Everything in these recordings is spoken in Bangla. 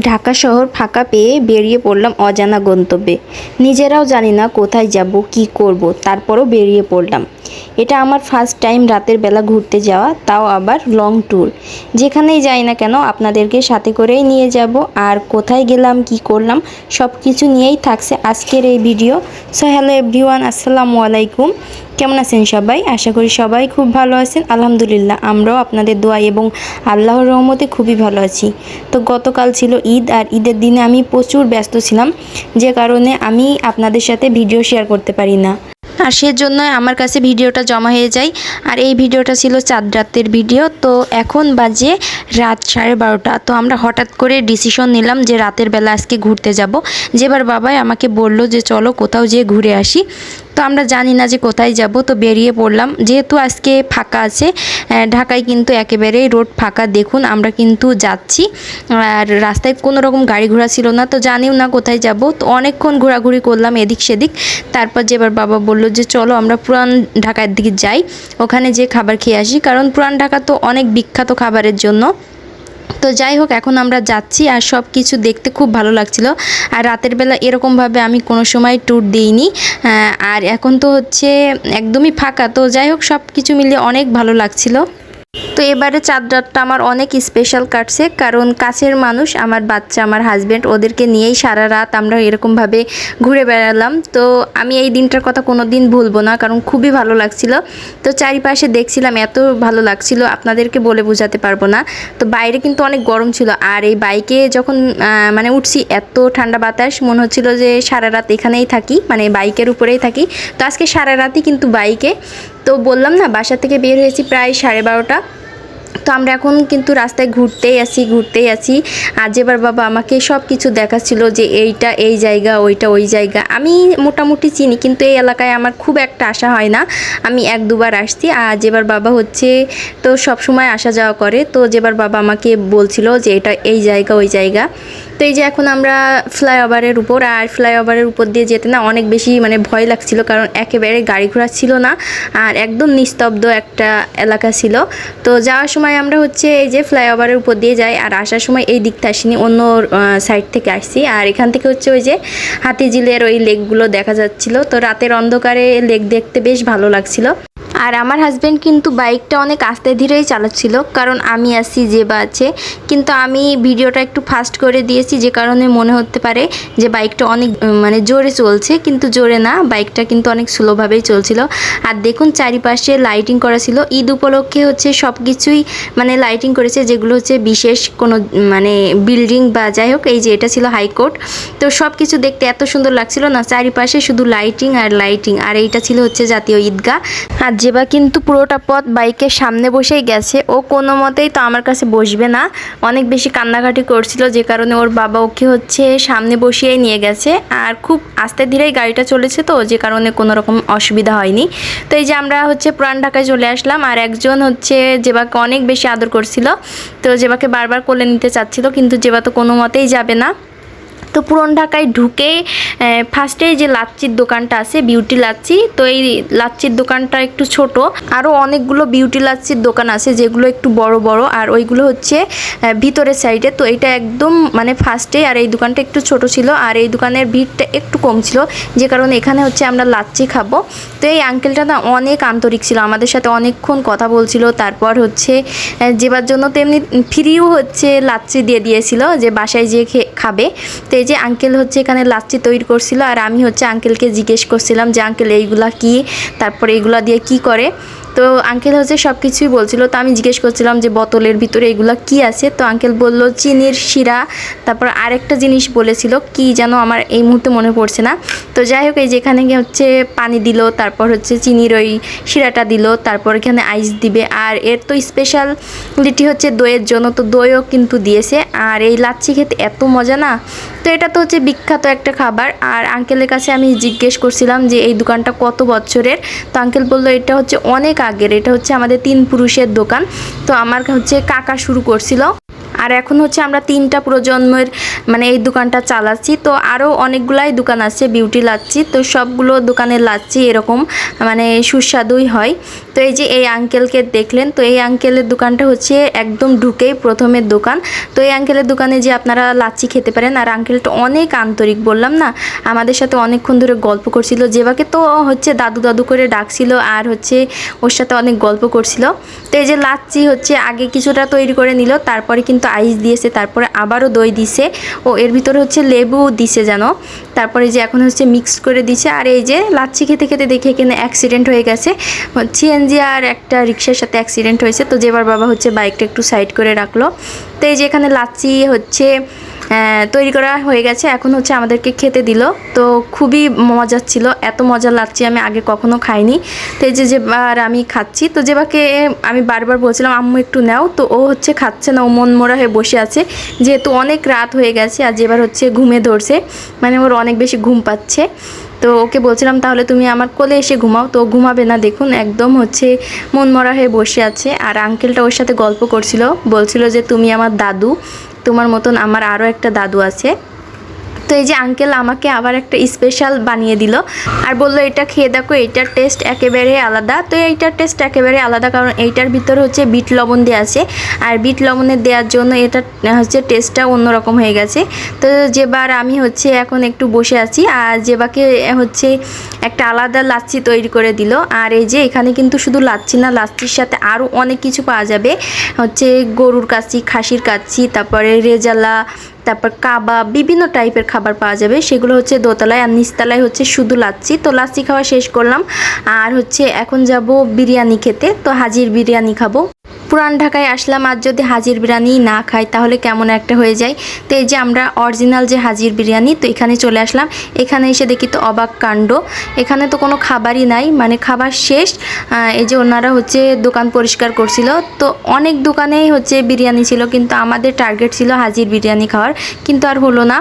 ঢাকা শহর ফাঁকা পেয়ে বেরিয়ে পড়লাম অজানা গন্তব্যে। নিজেরাও জানি না কোথায় যাব, কি করব, তারপরও বেরিয়ে পড়লাম। এটা আমার ফার্স্ট টাইম রাতের বেলা ঘুরতে যাওয়া, তাও আবার লং ট্যুর যেখানেই যাই না কেন, আপনাদেরকে সাথে করেই নিয়ে যাব। আর কোথায় গেলাম, কি করলাম সব কিছু নিয়েই থাকছে আজকের এই ভিডিও সো হ্যালো এভরিওয়ান আসসালামু আলাইকুম। কেমন আছেন সবাই? আশা করি সবাই খুব ভালো আছেন। আলহামদুলিল্লাহ, আমরাও আপনাদের দোয়া এবং আল্লাহর রহমতে খুবই ভালো আছি। তো গতকাল ছিল ঈদ, আর ঈদের দিনে আমি প্রচুর ব্যস্ত ছিলাম। যে কারণে আমি আপনাদের সাথে ভিডিও শেয়ার করতে পারি না। আর সেজন্য আমার কাছে ভিডিওটা জমা হয়ে যায়। আর এই ভিডিওটা ছিল চাঁদ রাতের ভিডিও। তো এখন বাজে রাত সাড়ে বারোটা। তো আমরা হঠাৎ করে ডিসিশন নিলাম যে রাতের বেলা আজকে ঘুরতে যাব। যেবার বাবাই আমাকে বলল যে চলো কোথাও যেয়ে ঘুরে আসি। তো আমরা জানি না যে কোথায় যাব, তো বেরিয়ে পড়লাম। যেহেতু আজকে ফাঁকা আছে ঢাকায় কিন্তু একেবারেই রোড ফাঁকা। দেখুন, আমরা কিন্তু যাচ্ছি। আর রাস্তায় কোনো রকম গাড়ি ঘোড়া ছিল না, তো জানিও না কোথায় যাব। তো অনেকক্ষণ ঘোরাঘুরি করলাম এদিক সেদিক। তারপর যেবার বাবা বলল যে, চলো, আমরা পুরান ঢাকার দিকে যাই। ওখানে যে খাবার খেয়ে আসি। কারণ পুরান ঢাকা তো অনেক বিখ্যাত খাবারের জন্য। তো যাই হোক, এখন আমরা যাচ্ছি আর সব কিছু দেখতে খুব ভালো লাগছিল। আর রাতের বেলা এরকমভাবে আমি কোনো সময় ট্যুর দিইনি। আর এখন তো হচ্ছে একদমই ফাঁকা। তো যাই হোক সব কিছু মিলিয়ে অনেক ভালো লাগছিল। তো এবারে চাঁদ রাতটা আমার অনেক স্পেশাল কাটছে, কারণ কাছের মানুষ, আমার বাচ্চা, আমার হাজব্যান্ড ওদেরকে নিয়েই সারা রাত আমরা এরকমভাবে ঘুরে বেড়ালাম। তো আমি এই দিনটার কথা কোনো দিন ভুলবো না, কারণ খুবই ভালো লাগছিল। তো চারিপাশে দেখছিলাম, এত ভালো লাগছিল, আপনাদেরকে বলে বোঝাতে পারব না। তো বাইরে কিন্তু অনেক গরম ছিল, আর এই বাইকে যখন মানে উঠছি, এত ঠান্ডা বাতাস, মনে হচ্ছিল যে সারা রাত এখানেই থাকি মানে বাইকের উপরেই থাকি। তো আজকে সারা রাতই কিন্তু বাইকে। তো বললাম না, বাসা থেকে বের হয়েছি প্রায় সাড়ে বারোটা। তো আমরা এখন কিন্তু রাস্তায় ঘুরতেই আসি ঘুরতেই আসি। আর যেবার বাবা আমাকে সব কিছু দেখাচ্ছিল যে এইটা এই জায়গা, ওইটা ওই জায়গা। আমি মোটামুটি চিনি, কিন্তু এই এলাকায় আমার খুব একটা আসা হয় না। আমি এক দুবার আসছি, আর যেবার বাবা হচ্ছে তো সব সময় আসা যাওয়া করে। তো যেবার বাবা আমাকে বলছিল যে এটা এই জায়গা, ওই জায়গা। তো এই যে এখন আমরা ফ্লাইওভারের উপর, আর ফ্লাইওভারের উপর দিয়ে যেতে না অনেক বেশি মানে ভয় লাগছিল, কারণ একেবারে গাড়ি ঘোড়া ছিল না আর একদম নিস্তব্ধ একটা এলাকা ছিল। তো যাওয়ার সময় আমরা হচ্ছে এই যে ফ্লাইওভারের উপর দিয়ে যাই, আর আসার সময় এই দিকটা আসিনি, অন্য সাইড থেকে আসছি। আর এখান থেকে হচ্ছে ওই যে হাতিঝিলের ওই লেকগুলো দেখা যাচ্ছিল। তো রাতের অন্ধকারে লেক দেখতে বেশ ভালো লাগছিল। আর আমার হাজব্যান্ড কিন্তু বাইকটা অনেক আস্তে ধীরেই চালাচ্ছিল, কারণ আমি আছি যে বা আছে কিন্তু আমি ভিডিওটা একটু ফাস্ট করে দিয়েছি, যে কারণে মনে হতে পারে যে বাইকটা অনেক মানে জোরে চলছে, কিন্তু জোরে না বাইকটা কিন্তু অনেক স্লোভাবেই চলছিল। আর দেখুন চারিপাশে লাইটিং করা ছিল, ঈদ উপলক্ষে হচ্ছে সব কিছুই মানে লাইটিং করেছে, যেগুলো হচ্ছে বিশেষ কোনো মানে বিল্ডিং বা যাই হোক, এই যে এটা ছিল হাইকোর্ট তো সব কিছু দেখতে এত সুন্দর লাগছিল না, চারিপাশে শুধু লাইটিং আর লাইটিং আর এইটা ছিল হচ্ছে জাতীয় ঈদগাহ। আর যেবা কিন্তু পুরোটা পথ বাইকের সামনে বসেই গেছে। ও কোনো মতেই তো আমার কাছে বসবে না। অনেক বেশি কান্নাকাটি করছিল, যে কারণে ওর বাবা ওকে হচ্ছে সামনে বসিয়েই নিয়ে গেছে। আর খুব আস্তে ধীরেই গাড়িটা চলেছে তো, যে কারণে কোনো রকম অসুবিধা হয়নি। তো এই যে আমরা হচ্ছে পুরান ঢাকায় চলে আসলাম, আর একজন হচ্ছে জেবাকে অনেক বেশি আদর করছিল। তো জেবাকে বারবার কোলে নিতে চাচ্ছিল, কিন্তু জেবা তো কোনো মতেই যাবে না। তো পুরন ঢাকায় ঢুকে ফার্স্টে যে লাচ্চির দোকানটা আছে বিউটি লাচ্চি তো এই লাচ্চির দোকানটা একটু ছোট। আরও অনেকগুলো বিউটি লাচ্চির দোকান আছে, যেগুলো একটু বড় বড়, আর ওইগুলো হচ্ছে ভিতরের সাইডে তো এটা একদম মানে ফার্স্টে আর এই দোকানটা একটু ছোট ছিল, আর এই দোকানের ভিড়টা একটু কম ছিল, যে কারণে এখানে হচ্ছে আমরা লাচ্চি খাব। তো এই আঙ্কেলটা না অনেক আন্তরিক ছিল, আমাদের সাথে অনেকক্ষণ কথা বলছিল, তারপর হচ্ছে যেবার জন্য তেমনি ফ্রিও হচ্ছে লাচ্চি দিয়ে দিয়েছিল, যে বাসায় যেয়ে খাবে। তো এই যে আঙ্কেল হচ্ছে এখানে লাচ্চি তৈরি করছিল আর আমি হচ্ছে আঙ্কেলকে জিজ্ঞেস করছিলাম যে আঙ্কেল এইগুলা কি? তারপরে এইগুলা দিয়ে কি করে? তো আঙ্কেল হচ্ছে সব কিছুই বলছিল। তো আমি জিজ্ঞেস করছিলাম যে, বোতলের ভিতরে এগুলো কি আছে? তো আঙ্কেল বলল, চিনির শিরা। তারপর আরেকটা জিনিস বলেছিল, কি যেন আমার এই মুহূর্তে মনে পড়ছে না। তো যাই হোক, এই যেখানে হচ্ছে পানি দিল, তারপর হচ্ছে চিনির ওই শিরাটা দিল, তারপর এখানে আইস দিবে। আর এর তো স্পেশালিটি হচ্ছে দইয়ের জন্য, তো দইও কিন্তু দিয়েছে। আর এই লাচ্ছি খেতে এত মজা না? তো এটা তো হচ্ছে বিখ্যাত একটা খাবার। আর আঙ্কেলের কাছে আমি জিজ্ঞেস করছিলাম যে, এই দোকানটা কত বছরের? তো আঙ্কেল বলল, এটা হচ্ছে অনেক আগের এটা হচ্ছে আমাদের তিন পুরুষের দোকান। তো আমার হচ্ছে কাকা শুরু করছিল। আর এখন হচ্ছে আমরা তিনটা প্রজন্মের মানে এই দোকানটা চালাচ্ছি। তো আরও অনেকগুলাই দোকান আছে, বিউটি লাচ্ছি। তো সবগুলো দোকানের লাচ্ছি এরকম মানে সুস্বাদুই হয়। তো এই যে এই আঙ্কেলকে দেখলেন, তো এই আঙ্কেলের দোকানটা হচ্ছে একদম ঢুকেই প্রথমের দোকান। তো এই আঙ্কেলের দোকানে যে আপনারা লাচ্ছি খেতে পারেন, আর আঙ্কেলটা অনেক আন্তরিক বললাম না, আমাদের সাথে অনেকক্ষণ ধরে গল্প করছিল। যেবাকে তো হচ্ছে দাদু দাদু করে ডাকছিল, আর হচ্ছে ওর সাথে অনেক গল্প করছিল। তো এই যে লাচ্ছি হচ্ছে আগে কিছুটা তৈরি করে নিল, তারপরে কিন্তু আইস দিয়েছে, তারপরে আবারও দই দিছে। ও এর ভিতরে হচ্ছে লেবু দিছে যেন। তারপরে যে এখন হচ্ছে মিক্স করে দিছে। আর এই যে লাচ্ছি খেতে খেতে দেখে এখানে অ্যাক্সিডেন্ট হয়ে গেছে। সিএনজি আর একটা রিক্সার সাথে অ্যাক্সিডেন্ট হয়েছে। তো যেবার বাবা হচ্ছে বাইকটা একটু সাইড করে রাখল। তো এই যে এখানে লাচ্ছি হচ্ছে তৈরি করা হয়ে গেছে। এখন হচ্ছে আমাদেরকে খেতে দিল। তো খুবই মজা ছিল এত মজা লাগছে, আমি আগে কখনো খাইনি। তো যে যেবার আমি খাচ্ছি, তো যেবাকে আমি বারবার বলছিলাম, আম্মু, একটু নাও। তো ও হচ্ছে খাচ্ছে না, ও মন মোড়া হয়ে বসে আছে। যেহেতু অনেক রাত হয়ে গেছে আর যেবার হচ্ছে ঘুমে ধরছে মানে ওর অনেক বেশি ঘুম পাচ্ছে। তো ওকে বলছিলাম, তাহলে তুমি আমার কোলে এসে ঘুমাও। তো ঘুমাবে না, দেখুন, একদম হচ্ছে মন মরা হয়ে বসে আছে। আর আঙ্কেলটা ওর সাথে গল্প করছিল, বলছিল যে, তুমি আমার দাদু। তোমার মতন আমার আরও একটা দাদু আছে। তো এই যে আঙ্কেল আমাকে আবার একটা স্পেশাল বানিয়ে দিল আর বলল, এটা খেয়ে দেখো, এইটার টেস্ট একেবারে আলাদা। তো এইটার টেস্ট একেবারে আলাদা, কারণ এইটার ভিতরে হচ্ছে বিট লবণ দেওয়া আছে। আর বিট লবণের দেওয়ার জন্য এটা হচ্ছে টেস্টটা অন্যরকম হয়ে গেছে। তো যেবার আমি হচ্ছে এখন একটু বসে আছি, আর যেবাকে হচ্ছে একটা আলাদা লাচ্ছি তৈরি করে দিল। আর এই যে এখানে কিন্তু শুধু লাচ্ছি না, লাচ্ছির সাথে আরও অনেক কিছু পাওয়া যাবে। হচ্ছে গরুর কাচ্ছি, খাসির কাচ্ছি, তারপরে রেজালা তারপর কাবাব বিভিন্ন টাইপের খাবার পাওয়া যাবে। সেগুলো হচ্ছে দোতলায় আর নিচতলায় হচ্ছে শুধু লাচ্ছি। তো লাচ্ছি খাওয়া শেষ করলাম। আর হচ্ছে এখন যাব বিরিয়ানি খেতে। তো হাজির বিরিয়ানি খাব। পুরান ঢাকায় আসলাম আর যদি হাজির বিরিয়ানি না খাই তাহলে কেমন একটা হয়ে যায়? তো এই যে আমরা অরিজিনাল যে হাজির বিরিয়ানি, তো এখানে চলে আসলাম। এখানে এসে দেখি তো অবাক কাণ্ড। এখানে তো কোনো খাবারই নাই মানে খাবার শেষ। এই যে ওনারা হচ্ছে দোকান পরিষ্কার করছিল। তো অনেক দোকানেই হচ্ছে বিরিয়ানি ছিল, কিন্তু আমাদের টার্গেট ছিল হাজির বিরিয়ানি খাওয়ার, কিন্তু আর হলো না।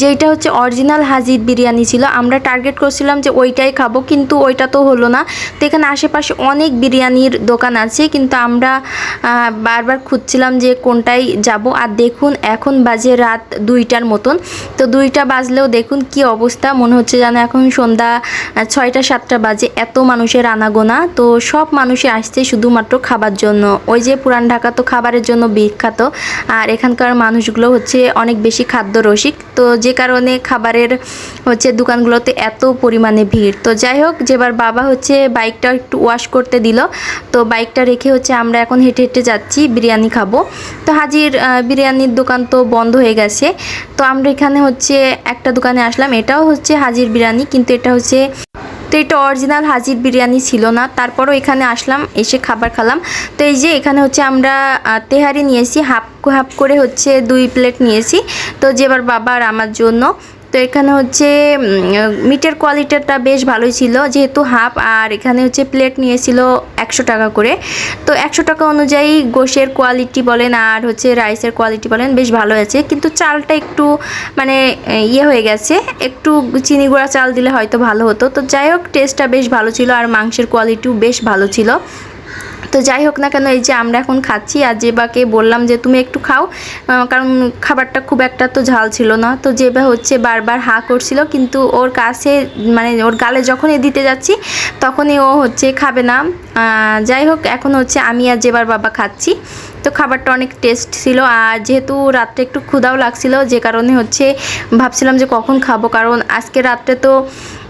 যেইটা হচ্ছে অরিজিনাল হাজির বিরিয়ানি ছিল। আমরা টার্গেট করছিলাম যে ওইটাই খাব, কিন্তু ওইটা তো হলো না। তো এখানে আশেপাশে অনেক বিরিয়ানির দোকান আছে, কিন্তু আমরা বারবার খুঁজছিলাম যে কোনটায় যাব। আর দেখুন, এখন বাজে রাত দুইটার মতন। তো দুইটা বাজলেও দেখুন কি অবস্থা। মনে হচ্ছে যেন এখন সন্ধ্যা ছয়টা, সাতটা বাজে। এত মানুষের আনাগোনা। তো সব মানুষই আসছে শুধুমাত্র খাবার জন্য। ওই যে পুরান ঢাকা তো খাবারের জন্য বিখ্যাত। আর এখানকার মানুষগুলো হচ্ছে অনেক বেশি খাদ্য রসিক তো যে কারণে খাবারের হচ্ছে দোকানগুলোতে এত পরিমাণে ভিড়। তো যাই হোক, যেবার বাবা হচ্ছে বাইকটা একটু ওয়াশ করতে দিল, তো বাইকটা রেখে হচ্ছে আমরা এখন হেঁটে হেঁটে যাচ্ছি, বিরিয়ানি খাব। তো হাজির বিরিয়ানির দোকান তো বন্ধ হয়ে গেছে। তো আমরা এখানে হচ্ছে একটা দোকানে আসলাম, এটাও হচ্ছে হাজির বিরিয়ানি, কিন্তু এটা হচ্ছে তো এটা অরিজিনাল হাজির বিরিয়ানি ছিল না। তারপরও এখানে আসলাম, এসে খাবার খালাম। তো এই যে এখানে হচ্ছে আমরা তেহারি নিয়েছি, হাফ হাফ করে হচ্ছে দুই প্লেট নিয়েছি। তো যেবার বাবা আর আমার জন্য। তো এখানে হচ্ছে মিটের কোয়ালিটিটা বেশ ভালোই ছিল, যেহেতু হাফ আর এখানে হচ্ছে প্লেট নিয়েছিল একশো টাকা করে। তো একশো টাকা অনুযায়ী গোশের কোয়ালিটি বলেন, আর হচ্ছে রাইসের কোয়ালিটি বলেন, বেশ ভালো আছে। কিন্তু চালটা একটু মানে ইয়ে হয়ে গেছে, একটু চিনি গুঁড়া চাল দিলে হয়তো ভালো হতো। তো যাই হোক টেস্টটা বেশ ভালো ছিল, আর মাংসের কোয়ালিটিও বেশ ভালো ছিল। তো যাই হোক না কেন, এই যে আমরা এখন খাচ্ছি আর জেবাকে বললাম যে তুমি একটু খাও কারণ খাবারটা খুব একটা তো ঝাল ছিল না। তো জেবা হচ্ছে বারবার হা করছিল, কিন্তু ওর কাছে মানে ওর গালে যখনই দিতে যাচ্ছি, তখনই ও হচ্ছে খাবে না। যাই হোক, এখন হচ্ছে আমি আর জেবার বাবা খাচ্ছি। তো খাবারটা অনেক টেস্ট ছিল আর যেহেতু রাত্রে একটু ক্ষুধাও লাগছিল, যে কারণে হচ্ছে ভাবছিলাম যে কখন খাব, কারণ আজকে রাত্রে তো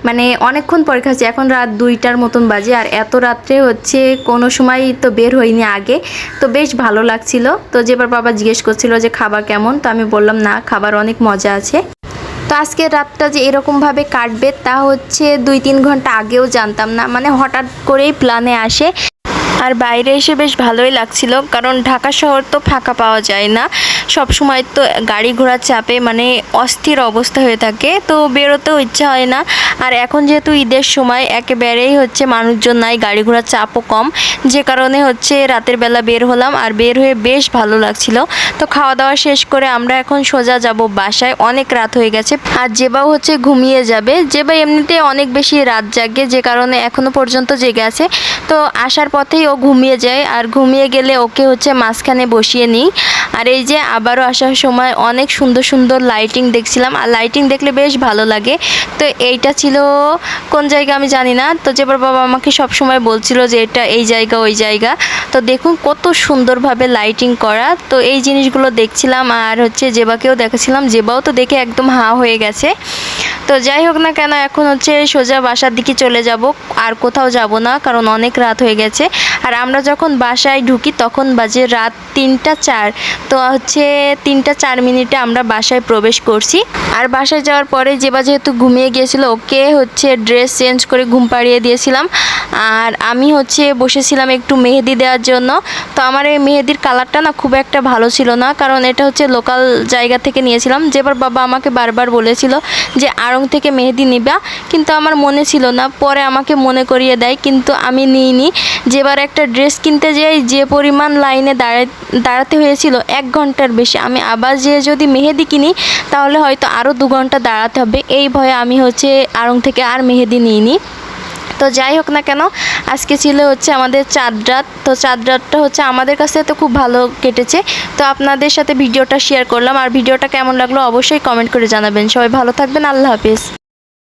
মানে অনেকক্ষণ পরে খাচ্ছি। এখন রাত দুইটার মতন বাজে আর এত রাত্রে হচ্ছে কোনো সময় তো বের হইনি আগে। তো বেশ ভালো লাগছিল। তো যেবার বাবা জিজ্ঞেস করছিল যে খাবার কেমন, তো আমি বললাম, না, খাবার অনেক মজা আছে। তো আজকে রাতটা যে এরকমভাবে কাটবে তা হচ্ছে দুই তিন ঘণ্টা আগেও জানতাম না। মানে হঠাৎ করেই প্ল্যানে আসে। আর বাইরে এসে বেশ ভালোই লাগছিল, কারণ ঢাকা শহর তো ফাঁকা পাওয়া যায় না। সব সময় তো গাড়ি ঘোড়ার চাপে মানে অস্থির অবস্থা হয়ে থাকে, তো বেরোতেও ইচ্ছা হয় না। আর এখন যেহেতু ঈদের সময়, একেবারেই হচ্ছে মানুষজন নাই, গাড়ি ঘোড়ার চাপও কম। যে কারণে হচ্ছে রাতের বেলা বের হলাম আর বের হয়ে বেশ ভালো লাগছিল। তো খাওয়া দাওয়া শেষ করে আমরা এখন সোজা যাব বাসায়, অনেক রাত হয়ে গেছে। আর জেবাও হচ্ছে ঘুমিয়ে যাবে জেবা এমনিতে অনেক বেশি রাত জাগে, যে কারণে এখনও পর্যন্ত জেগে আছে। তো আসার পথেই ও ঘুমিয়ে যায়। আর ঘুমিয়ে গেলে ওকে হচ্ছে মাঝখানে বসিয়ে নিই। আর এই যে আবারও আসার সময় অনেক সুন্দর সুন্দর লাইটিং দেখছিলাম। আর লাইটিং দেখলে বেশ ভালো লাগে। তো এইটা ছিল কোন জায়গা আমি জানি না। তো যেবার বাবা আমাকে সব সময় বলছিল যে এটা এই জায়গা, ওই জায়গা। তো দেখুন কত সুন্দরভাবে লাইটিং করা। তো এই জিনিসগুলো দেখছিলাম। আর হচ্ছে জেবাকেও দেখাছিলাম। জেবাও তো দেখে একদম হা হয়ে গেছে। তো যাই হোক না কেন, এখন হচ্ছে সোজা বাসার দিকে চলে যাব। আর কোথাও যাব না, কারণ অনেক রাত হয়ে গেছে। আর আমরা যখন বাসায় ঢুকি, তখন বাজে রাত তিনটা চার। তো হচ্ছে তিনটা চার মিনিটে আমরা বাসায় প্রবেশ করছি। আর বাসায় যাওয়ার পরে যেবা যেহেতু ঘুমিয়ে গিয়েছিল, ওকে হচ্ছে ড্রেস চেঞ্জ করে ঘুম পাড়িয়ে দিয়েছিলাম। আর আমি হচ্ছে বসেছিলাম একটু মেহেদি দেওয়ার জন্য। তো আমার এই মেহেদির কালারটা না খুব একটা ভালো ছিল না, কারণ এটা হচ্ছে লোকাল জায়গা থেকে নিয়েছিলাম। যেবার বাবা আমাকে বারবার বলেছিল যে আড়ং থেকে মেহেদি নিবা। কিন্তু আমার মনে ছিল না, পরে আমাকে মনে করিয়ে দেয়, কিন্তু আমি নিইনি। যেবার একটা ড্রেস কিনতে যাই, যে পরিমাণ লাইনে দাঁড়ায় দাঁড়াতে হয়েছিল, এক ঘণ্টার বেশি। আমি আবার যেয়ে যদি মেহেদি কিনি, তাহলে হয়তো আরও দু ঘণ্টা দাঁড়াতে হবে। এই ভয়ে আমি হচ্ছে আড়ং থেকে আর মেহেদি নিইনি। তো যাই হোক না কেন, আজকে ছিল হচ্ছে আমাদের চাঁদ রাত। তো চাঁদ রাতটা হচ্ছে আমাদের কাছে তো খুব ভালো কেটেছে। তো আপনাদের সাথে ভিডিওটা শেয়ার করলাম। আর ভিডিওটা কেমন লাগল অবশ্যই কমেন্ট করে জানাবেন। সবাই ভালো থাকবেন। আল্লাহ হাফিজ।